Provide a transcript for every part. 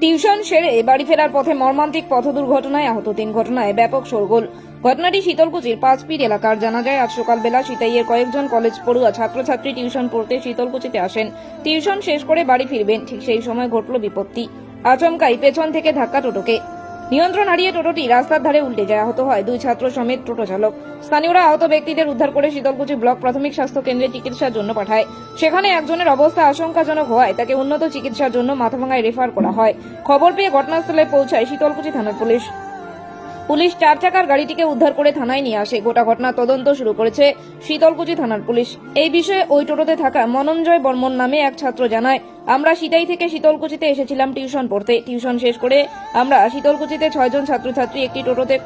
Tuition সেরে বাড়ি ফেরার পথে মর্মান্তিক পথ দুর্ঘটনায় আহত তিন ঘটনায় ব্যাপক শোরগোল। ঘটনাটি শীতলকুচির পাঁচপীর এলাকার। জানা যায়, আজ সকালবেলা সিতাইয়ের কয়েকজন কলেজ পড়ুয়া ছাত্রছাত্রী টিউশন পড়তে শীতলকুচিতে আসেন। টিউশন শেষ করে বাড়ি ফিরবেন, ঠিক সেই সময় ঘটল বিপত্তি। আচমকাই পেছন থেকে ধাক্কা টোটোকে। নিয়ন্ত্রণ হারিয়ে টোটোটি রাস্তার ধারে উল্টে যায়, আহত হয় দুই ছাত্র সমেত টোটো চালক। স্থানীয়রা আহত ব্যক্তিদের উদ্ধার করে শীতলকুচি ব্লক প্রাথমিক স্বাস্থ্য কেন্দ্রে চিকিৎসার জন্য পাঠায়। সেখানে একজনের অবস্থা আশঙ্কাজনক হওয়ায় তাকে উন্নত চিকিৎসার জন্য মাথাভাঙায় রেফার করা হয়। খবর পেয়ে ঘটনাস্থলে পৌঁছায় শীতলকুচি থানার পুলিশ। পুলিশ চার চাকার গাড়িটিকে উদ্ধার করে থানায় নিয়ে আসে। গোটা ঘটনা তদন্ত শুরু করেছে শীতলকুচি থানার পুলিশ। এই বিষয়ে ওই টোটোতে থাকা মনঞ্জয় বর্মন নামে এক ছাত্র জানায়, আমরা সিতাই থেকে শীতলকুচিতে এসেছিলাম টিউশন পড়তে। টিউশন শেষ করে আমরা শীতলকুচিতে ছয়জন ছাত্রছাত্রী একটি টোটোতে,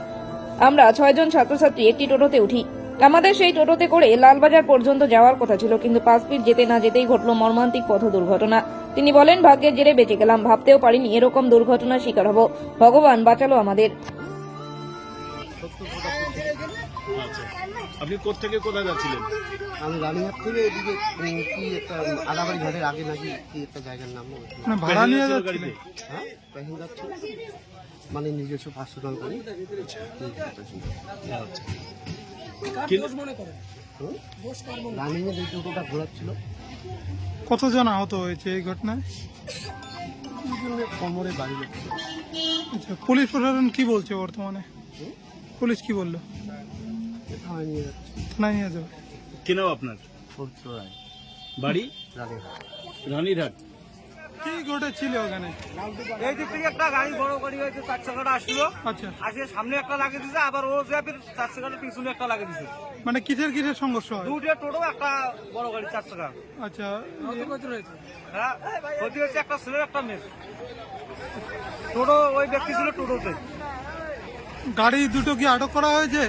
আমরা ছয়জন ছাত্রছাত্রী একটি টোটোতে উঠি। আমাদের সেই টোটোতে করে লালবাজার পর্যন্ত যাওয়ার কথা ছিল, কিন্তু পাঁচ ফিট যেতে না যেতেই ঘটল মর্মান্তিক পথ দুর্ঘটনা। তিনি বলেন, ভাগ্যের জেরে বেঁচে গেলাম, ভাবতেও পারিনি এরকম দুর্ঘটনার শিকার হব। ভগবান বাঁচালো আমাদের। আপনি কোত্থেকে কোথায় যাচ্ছিলেন? আমি রানীহাট থেকে এদিকে উম, কি একটা আদাবাড়ি ঘাটের আগে নাকি কি একটা জায়গার নাম। মানে ভাড়া নিয়ে যাচ্ছিলেন? গাড়িতে? হ্যাঁ প্যাসেঞ্জার ছিল। মানে নিজস্ব পার্সোনাল গাড়ি রানিংয়ে যে টোটোটা ঘোরাচ্ছিল কতজন আহত হয়েছে এই ঘটনায়? কোমরে বাড়ি যাচ্ছে আচ্ছা পুলিশ প্রশাসন কি বলছে বর্তমানে? পুলিশ কি বলল? থানায় নিয়ে যাচ্ছে থানায় নিয়ে যাবে কি নাম আপনার? পবিত্র রায় বাড়ি কি ঘটেছিল ওখানে? এই দিক থেকে একটা গাড়ি বড় গাড়ি হয়েছে চার চাকাটা আসলো। আচ্ছা। আসে সামনে একটা লাগিয়ে দিছে আবার ও যে ফির চার চাকাটা পিছনে একটা লাগিয়ে দিছে। মানে কিসের কিসের সংঘর্ষ হয়? দুটো টোটো একটা বড় গাড়ি চার চাকা। আচ্ছা। হ্যাঁ ক্ষতি হয়েছে একটা ছেলের একটা মেয়ে টোটো ওই ব্যক্তি ছিল টোটোতে। গাড়ি দুটো কি আটক করা হয়েছে?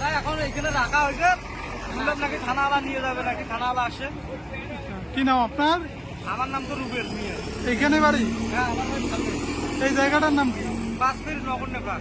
না এখন এখানে রাখা হয়েছে। শুনলাম নাকি থানাওয়ালা নিয়ে যাবে নাকি থানাওয়ালা আসে। কি নাম আপনার? আমার নাম তো রুবেল এইখানে বাড়ি? হ্যাঁ আমার এই জায়গাটার নাম কি? পাঁচ নগর নেপাল।